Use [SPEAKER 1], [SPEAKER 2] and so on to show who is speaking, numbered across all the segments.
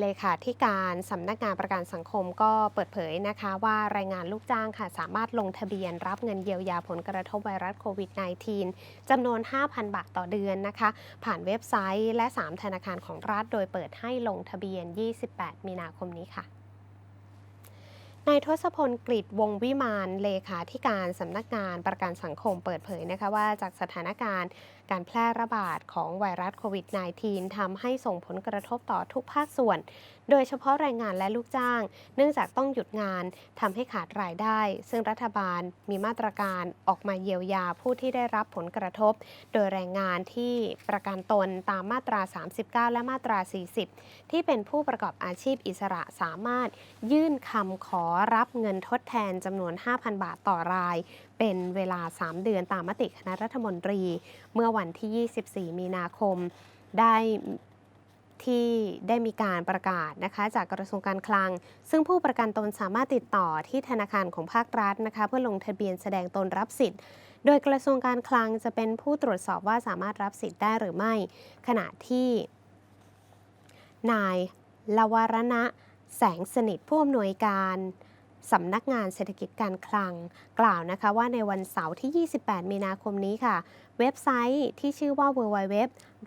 [SPEAKER 1] เลขาธิการสำนักงานประกันสังคมก็เปิดเผยนะคะว่าแรงงานลูกจ้างค่ะสามารถลงทะเบียนรับเงินเยียวยาผลกระทบไวรัสโควิด -19 จำนวน 5,000 บาทต่อเดือนนะคะ ผ่านเว็บไซต์และ 3 ธนาคารของรัฐ โดยเปิดให้ลงทะเบียน 28 มีนาคมนี้ค่ะนายทศพลกฤษวงวิมานเลขาธิการสำนักงานประกันสังคมเปิดเผยนะคะว่าจากสถานการณ์ การแพร่ระบาดของไวรัสโควิด -19 ทำให้ส่งผลกระทบต่อทุกภาคส่วน โดยเฉพาะแรงงานและลูกจ้าง เนื่องจากต้องหยุดงานทำให้ขาดรายได้ ซึ่งรัฐบาลมีมาตรการออกมาเยียวยาผู้ที่ได้รับผลกระทบ โดยแรงงานที่ประกันตนตามมาตรา 39 และมาตรา 40 ที่เป็นผู้ประกอบอาชีพอิสระสามารถยื่นคำขอรับเงินทดแทนจำนวน 5,000 บาทต่อราย เป็นเวลา 3 เดือนตามมติคณะรัฐมนตรี เมื่อวันที่ 24 มีนาคมได้ที่ได้มีการประกาศนะคะจากกระทรวงการคลัง ซึ่งผู้ประกันตนสามารถติดต่อที่ธนาคารของภาครัฐนะคะเพื่อลงทะเบียนแสดงตนรับสิทธิ์ โดยกระทรวงการคลังจะเป็นผู้ตรวจสอบว่าสามารถรับสิทธิ์ได้หรือไม่ ขณะที่ นายลวรณะแสงสนิทผู้อำนวยการ สำนักงานเศรษฐกิจการคลัง กล่าวนะคะว่าในวันเสาร์ที่ 28 มีนาคมนี้ค่ะ เว็บไซต์ที่ชื่อว่า www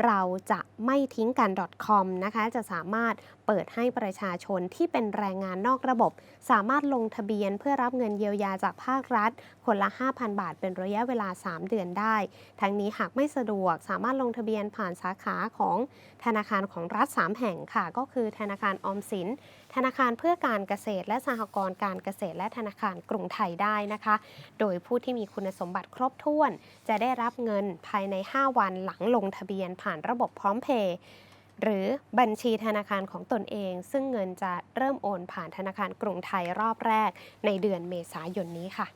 [SPEAKER 1] เราจะไม่ทิ้งกัน .com นะคะ จะสามารถเปิดให้ประชาชนที่เป็นแรงงานนอกระบบ สามารถลงทะเบียนเพื่อรับเงินเยียวยาจากภาครัฐ คนละ 5,000 บาท เป็นระยะเวลา 3 เดือนได้ ทั้งนี้หากไม่สะดวกสามารถลงทะเบียนผ่านสาขาของธนาคารของรัฐ 3 แห่งค่ะ ก็คือธนาคารออมสิน ธนาคารเพื่อการเกษตรและสหกรณ์การเกษตรและธนาคารกรุงไทยได้นะคะ โดยผู้ที่มีคุณสมบัติครบถ้วน จะได้รับเงินภายใน 5 วันหลังลงทะเบียนผ่านระบบพร้อมเพย์หรือบัญชีธนาคารของตนเอง ซึ่งเงินจะเริ่มโอนผ่านธนาคารกรุงไทยรอบแรกในเดือนเมษายนนี้ค่ะ